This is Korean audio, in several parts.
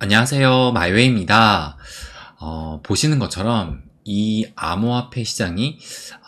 안녕하세요. 마이웨이입니다. 어, 보시는 것처럼 이 암호화폐 시장이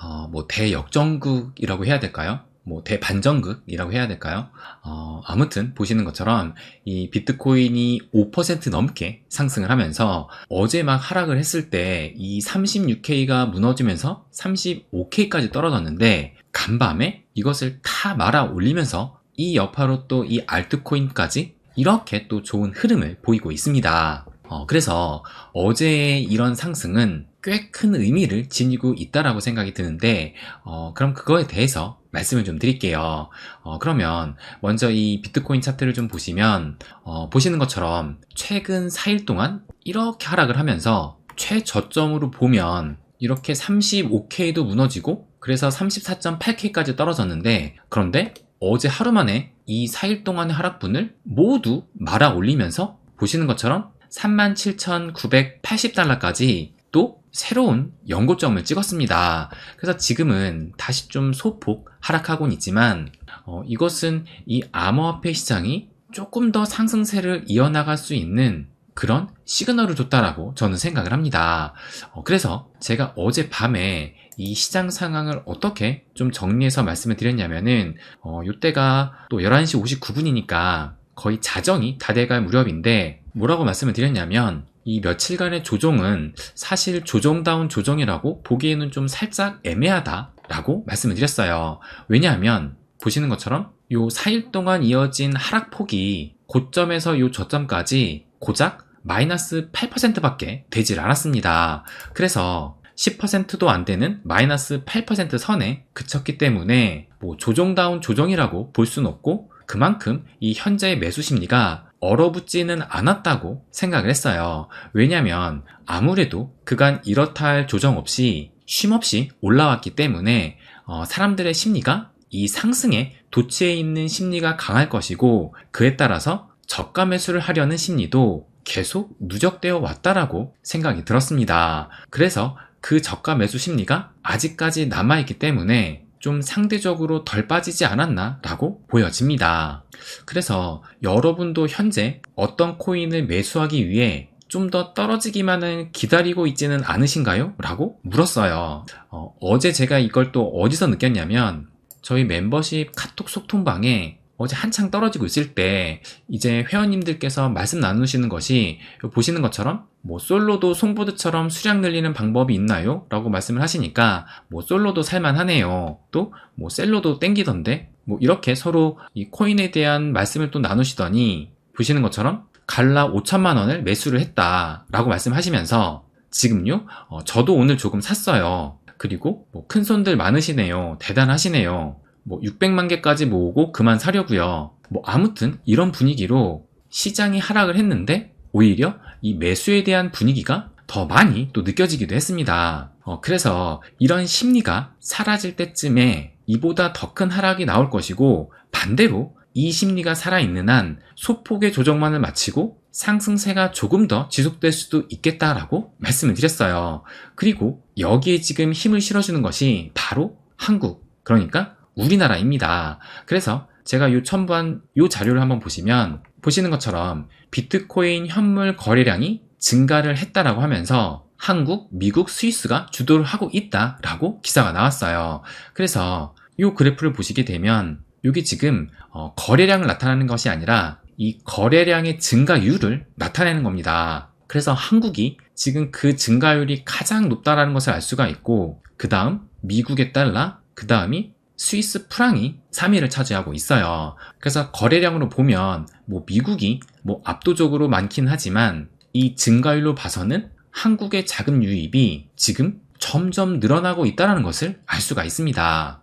어, 뭐 대역전극이라고 해야 될까요? 뭐 대반전극이라고 해야 될까요? 어, 아무튼 보시는 것처럼 이 비트코인이 5% 넘게 상승을 하면서 어제 막 하락을 했을 때 이 36K가 무너지면서 35K까지 떨어졌는데 간밤에 이것을 다 말아 올리면서 이 여파로 또 이 알트코인까지 이렇게 또 좋은 흐름을 보이고 있습니다. 어, 그래서 어제의 이런 상승은 꽤 큰 의미를 지니고 있다라고 생각이 드는데, 어, 그럼 그거에 대해서 말씀을 좀 드릴게요. 어, 그러면 먼저 이 비트코인 차트를 좀 보시면, 어, 보시는 것처럼 최근 4일 동안 이렇게 하락을 하면서 최저점으로 보면 이렇게 35K도 무너지고, 그래서 34.8K까지 떨어졌는데, 그런데 어제 하루 만에 이 4일 동안의 하락분을 모두 말아 올리면서 보시는 것처럼 37,980달러까지 또 새로운 연고점을 찍었습니다. 그래서 지금은 다시 좀 소폭 하락하고는 있지만 어, 이것은 이 암호화폐 시장이 조금 더 상승세를 이어나갈 수 있는 그런 시그널을 줬다라고 저는 생각을 합니다. 어, 그래서 제가 어제 밤에 이 시장 상황을 어떻게 좀 정리해서 말씀을 드렸냐면은 어, 이때가 또 11시 59분이니까 거의 자정이 다 돼갈 무렵인데 뭐라고 말씀을 드렸냐면 이 며칠간의 조정은 사실 조정다운 조정이라고 보기에는 좀 살짝 애매하다라고 말씀을 드렸어요. 왜냐하면 보시는 것처럼 요 4일 동안 이어진 하락폭이 고점에서 요 저점까지 고작 마이너스 8%밖에 되질 않았습니다. 그래서 10%도 안 되는 마이너스 8% 선에 그쳤기 때문에 뭐 조정다운 조정이라고 볼 수는 없고 그만큼 이 현재의 매수 심리가 얼어붙지는 않았다고 생각을 했어요. 왜냐면 아무래도 그간 이렇다 할 조정 없이 쉼 없이 올라왔기 때문에 어, 사람들의 심리가 이 상승에 도취해 있는 심리가 강할 것이고 그에 따라서 저가 매수를 하려는 심리도 계속 누적되어 왔다라고 생각이 들었습니다. 그래서 그 저가 매수 심리가 아직까지 남아있기 때문에 좀 상대적으로 덜 빠지지 않았나 라고 보여집니다. 그래서 여러분도 현재 어떤 코인을 매수하기 위해 좀더 떨어지기만을 기다리고 있지는 않으신가요? 라고 물었어요. 어, 제 제가 이걸 또 어디서 느꼈냐면 저희 멤버십 카톡 소통방에 어제 한창 떨어지고 있을 때 이제 회원님들께서 말씀 나누시는 것이 보시는 것처럼 뭐 솔로도 송보드처럼 수량 늘리는 방법이 있나요? 라고 말씀을 하시니까 뭐 솔로도 살만하네요. 또 뭐 셀로도 땡기던데 뭐 이렇게 서로 이 코인에 대한 말씀을 또 나누시더니 보시는 것처럼 갈라 5천만 원을 매수를 했다라고 말씀하시면서 지금요 어, 저도 오늘 조금 샀어요. 그리고 뭐 큰 손들 많으시네요. 대단하시네요. 뭐 600만 개까지 모으고 그만 사려고요. 뭐 아무튼 이런 분위기로 시장이 하락을 했는데 오히려 이 매수에 대한 분위기가 더 많이 또 느껴지기도 했습니다. 어, 그래서 이런 심리가 사라질 때쯤에 이보다 더 큰 하락이 나올 것이고 반대로 이 심리가 살아있는 한 소폭의 조정만을 마치고 상승세가 조금 더 지속될 수도 있겠다라고 말씀을 드렸어요. 그리고 여기에 지금 힘을 실어주는 것이 바로 한국, 그러니까 우리나라입니다. 그래서 제가 요 첨부한 요 자료를 한번 보시면 보시는 것처럼 비트코인 현물 거래량이 증가를 했다라고 하면서 한국, 미국, 스위스가 주도를 하고 있다라고 기사가 나왔어요. 그래서 이 그래프를 보시게 되면 이게 지금 어, 거래량을 나타내는 것이 아니라 이 거래량의 증가율을 나타내는 겁니다. 그래서 한국이 지금 그 증가율이 가장 높다라는 것을 알 수가 있고 그 다음 미국에 따라 그 다음이 스위스 프랑이 3위를 차지하고 있어요. 그래서 거래량으로 보면 뭐 미국이 뭐 압도적으로 많긴 하지만 이 증가율로 봐서는 한국의 자금 유입이 지금 점점 늘어나고 있다는 것을 알 수가 있습니다.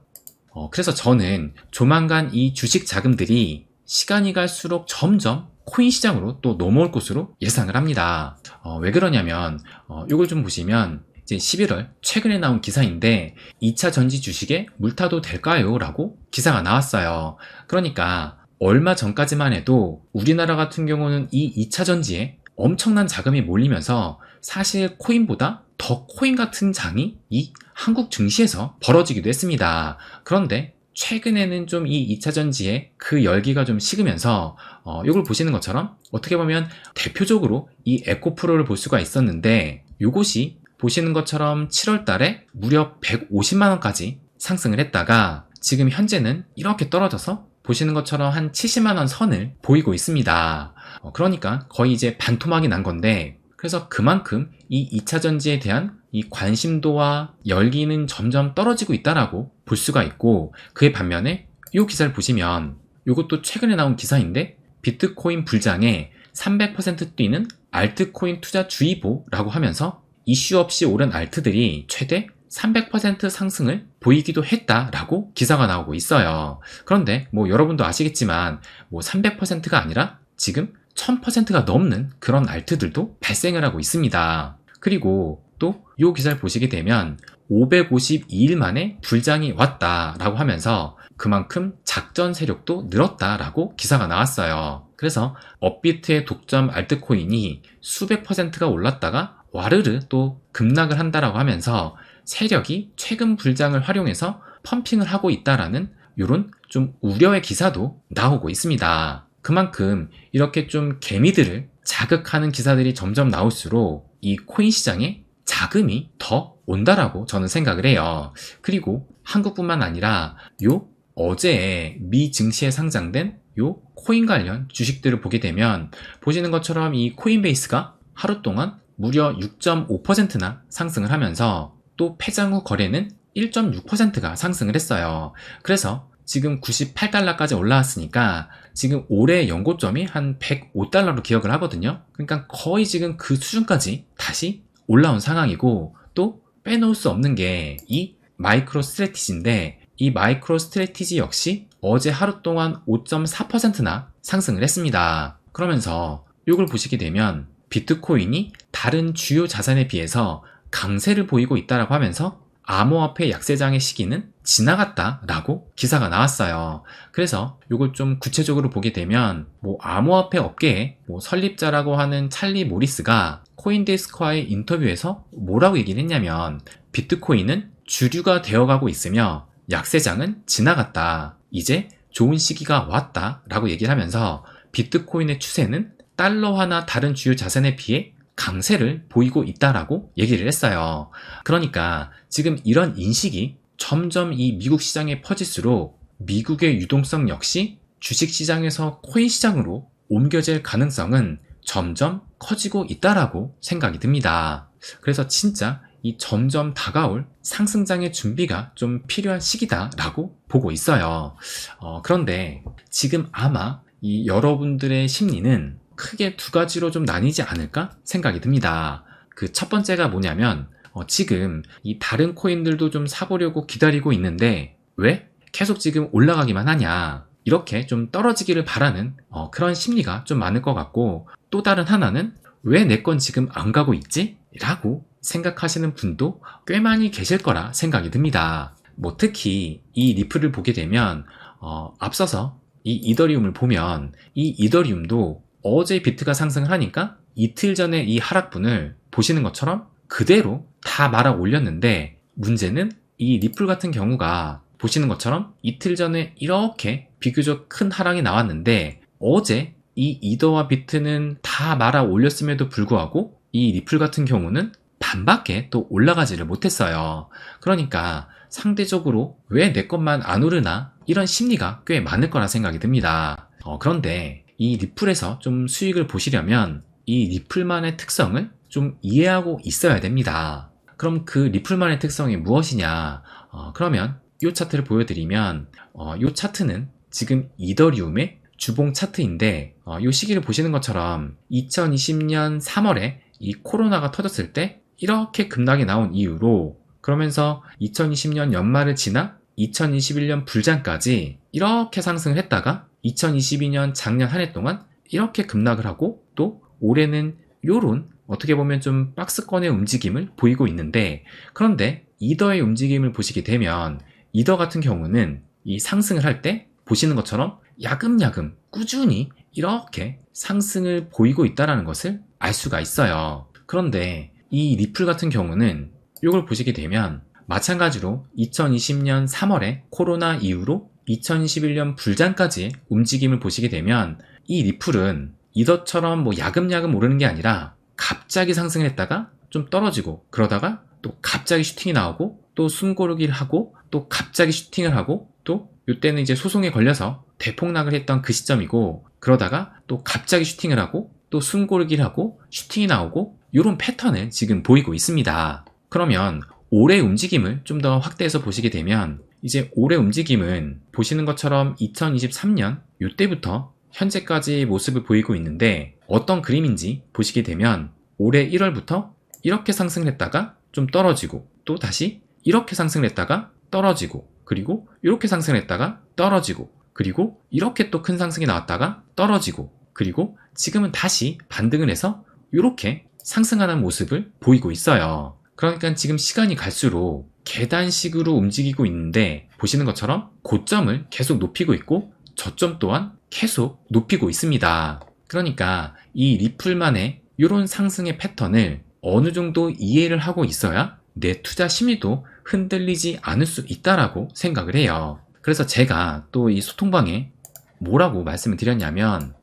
어, 그래서 저는 조만간 이 주식 자금들이 시간이 갈수록 점점 코인 시장으로 또 넘어올 것으로 예상을 합니다. 어, 왜 그러냐면 어, 이걸 좀 보시면 이제 11월 최근에 나온 기사인데 2차 전지 주식에 물타도 될까요? 라고 기사가 나왔어요. 그러니까 얼마 전까지만 해도 우리나라 같은 경우는 이 2차 전지에 엄청난 자금이 몰리면서 사실 코인보다 더 코인 같은 장이 이 한국 증시에서 벌어지기도 했습니다. 그런데 최근에는 좀 이 2차 전지의 그 열기가 좀 식으면서 어, 이걸 보시는 것처럼 어떻게 보면 대표적으로 이 에코프로를 볼 수가 있었는데 이곳이 보시는 것처럼 7월 달에 무려 150만 원까지 상승을 했다가 지금 현재는 이렇게 떨어져서 보시는 것처럼 한 70만 원 선을 보이고 있습니다. 어, 그러니까 거의 이제 반토막이 난 건데 그래서 그만큼 이 2차 전지에 대한 이 관심도와 열기는 점점 떨어지고 있다라고 볼 수가 있고 그에 반면에 이 기사를 보시면 이것도 최근에 나온 기사인데 비트코인 불장에 300% 뛰는 알트코인 투자 주의보라고 하면서 이슈 없이 오른 알트들이 최대 300% 상승을 보이기도 했다라고 기사가 나오고 있어요. 그런데 뭐 여러분도 아시겠지만 뭐 300%가 아니라 지금 1000%가 넘는 그런 알트들도 발생을 하고 있습니다. 그리고 또 이 기사를 보시게 되면 552일 만에 불장이 왔다라고 하면서 그만큼 작전 세력도 늘었다라고 기사가 나왔어요. 그래서 업비트의 독점 알트코인이 수백 퍼센트가 올랐다가 와르르 또 급락을 한다라고 하면서 세력이 최근 불장을 활용해서 펌핑을 하고 있다라는 이런 좀 우려의 기사도 나오고 있습니다. 그만큼 이렇게 좀 개미들을 자극하는 기사들이 점점 나올수록 이 코인 시장에 자금이 더 온다라고 저는 생각을 해요. 그리고 한국뿐만 아니라 요 어제 미 증시에 상장된 요 코인 관련 주식들을 보게 되면 보시는 것처럼 이 코인베이스가 하루 동안 무려 6.5%나 상승을 하면서 또 폐장 후 거래는 1.6%가 상승을 했어요. 그래서 지금 98달러까지 올라왔으니까 지금 올해 연고점이 한 105달러로 기억을 하거든요. 그러니까 거의 지금 그 수준까지 다시 올라온 상황이고 또 빼놓을 수 없는 게 이 마이크로 스트레티지인데 이 마이크로 스트레티지 역시 어제 하루 동안 5.4%나 상승을 했습니다. 그러면서 이걸 보시게 되면 비트코인이 다른 주요 자산에 비해서 강세를 보이고 있다라고 하면서 암호화폐 약세장의 시기는 지나갔다라고 기사가 나왔어요. 그래서 이걸 좀 구체적으로 보게 되면 뭐 암호화폐 업계의 뭐 설립자라고 하는 찰리 모리스가 코인데스크와의 인터뷰에서 뭐라고 얘기를 했냐면 비트코인은 주류가 되어가고 있으며 약세장은 지나갔다. 이제 좋은 시기가 왔다. 라고 얘기를 하면서 비트코인의 추세는 달러화나 다른 주요 자산에 비해 강세를 보이고 있다라고 얘기를 했어요. 그러니까 지금 이런 인식이 점점 이 미국 시장에 퍼질수록 미국의 유동성 역시 주식 시장에서 코인 시장으로 옮겨질 가능성은 점점 커지고 있다라고 생각이 듭니다. 그래서 진짜 이 점점 다가올 상승장의 준비가 좀 필요한 시기다라고 보고 있어요. 어, 그런데 지금 아마 이 여러분들의 심리는 크게 두 가지로 좀 나뉘지 않을까 생각이 듭니다. 그 첫 번째가 뭐냐면 어, 지금 이 다른 코인들도 좀 사보려고 기다리고 있는데 왜 계속 지금 올라가기만 하냐 이렇게 좀 떨어지기를 바라는 어, 그런 심리가 좀 많을 것 같고 또 다른 하나는 왜 내 건 지금 안 가고 있지? 라고 생각하시는 분도 꽤 많이 계실 거라 생각이 듭니다. 뭐 특히 이 리플을 보게 되면 어, 앞서서 이 이더리움을 보면 이 이더리움도 어제 비트가 상승을 하니까 이틀 전에 이 하락분을 보시는 것처럼 그대로 다 말아 올렸는데 문제는 이 리플 같은 경우가 보시는 것처럼 이틀 전에 이렇게 비교적 큰 하락이 나왔는데 어제 이 이더와 비트는 다 말아 올렸음에도 불구하고 이 리플 같은 경우는 반밖에 또 올라가지를 못했어요. 그러니까 상대적으로 왜 내 것만 안 오르나 이런 심리가 꽤 많을 거라 생각이 듭니다. 어, 그런데 이 리플에서 좀 수익을 보시려면 이 리플만의 특성을 좀 이해하고 있어야 됩니다. 그럼 그 리플만의 특성이 무엇이냐? 어, 그러면 이 차트를 보여드리면 어, 이 차트는 지금 이더리움의 주봉 차트인데 어, 이 시기를 보시는 것처럼 2020년 3월에 이 코로나가 터졌을 때 이렇게 급락이 나온 이후로 그러면서 2020년 연말을 지나 2021년 불장까지 이렇게 상승을 했다가 2022년 작년 한 해 동안 이렇게 급락을 하고 또 올해는 요런 어떻게 보면 좀 박스권의 움직임을 보이고 있는데 그런데 이더의 움직임을 보시게 되면 이더 같은 경우는 이 상승을 할 때 보시는 것처럼 야금야금 꾸준히 이렇게 상승을 보이고 있다는 것을 알 수가 있어요. 그런데 이 리플 같은 경우는 이걸 보시게 되면 마찬가지로 2020년 3월에 코로나 이후로 2021년 불장까지 움직임을 보시게 되면 이 리플은 이것처럼 뭐 야금야금 오르는 게 아니라 갑자기 상승했다가 좀 떨어지고 그러다가 또 갑자기 슈팅이 나오고 또 숨고르기를 하고 또 갑자기 슈팅을 하고 또 이때는 이제 소송에 걸려서 대폭락을 했던 그 시점이고 그러다가 또 갑자기 슈팅을 하고 또 숨고르기를 하고 슈팅이 나오고 이런 패턴을 지금 보이고 있습니다. 그러면 올해 움직임을 좀 더 확대해서 보시게 되면 이제 올해 움직임은 보시는 것처럼 2023년 이때부터 현재까지 모습을 보이고 있는데 어떤 그림인지 보시게 되면 올해 1월부터 이렇게 상승을 했다가 좀 떨어지고 또 다시 이렇게 상승을 했다가 떨어지고 그리고 이렇게 상승을 했다가 떨어지고 그리고 이렇게 또 큰 상승이 나왔다가 떨어지고 그리고 지금은 다시 반등을 해서 이렇게 상승하는 모습을 보이고 있어요. 그러니까 지금 시간이 갈수록 계단식으로 움직이고 있는데 보시는 것처럼 고점을 계속 높이고 있고 저점 또한 계속 높이고 있습니다. 그러니까 이 리플만의 이런 상승의 패턴을 어느 정도 이해를 하고 있어야 내 투자 심리도 흔들리지 않을 수 있다라고 생각을 해요. 그래서 제가 또 이 소통방에 뭐라고 말씀을 드렸냐면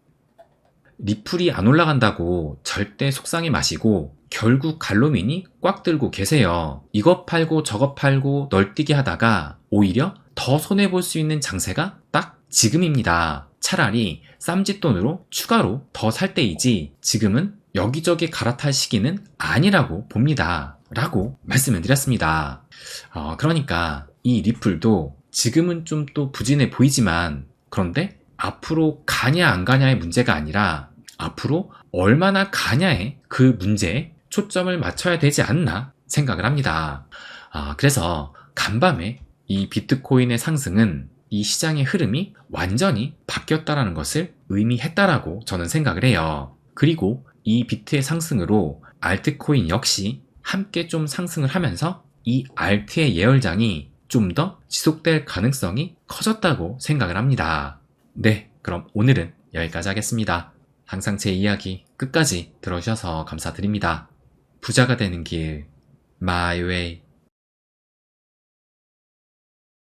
리플이 안 올라간다고 절대 속상해 마시고 결국 갈로민이 꽉 들고 계세요. 이것 팔고 저것 팔고 널뛰기 하다가 오히려 더 손해볼 수 있는 장세가 딱 지금입니다. 차라리 쌈짓돈으로 추가로 더 살 때이지 지금은 여기저기 갈아탈 시기는 아니라고 봅니다. 라고 말씀을 드렸습니다. 어, 그러니까 이 리플도 지금은 좀 또 부진해 보이지만 그런데 앞으로 가냐 안 가냐의 문제가 아니라 앞으로 얼마나 가냐의 그 문제에 초점을 맞춰야 되지 않나 생각을 합니다. 아, 그래서 간밤에 이 비트코인의 상승은 이 시장의 흐름이 완전히 바뀌었다라는 것을 의미했다라고 저는 생각을 해요. 그리고 이 비트의 상승으로 알트코인 역시 함께 좀 상승을 하면서 이 알트의 예열장이 좀 더 지속될 가능성이 커졌다고 생각을 합니다. 네, 그럼 오늘은 여기까지 하겠습니다. 항상 제 이야기 끝까지 들어주셔서 감사드립니다. 부자가 되는 길, my way.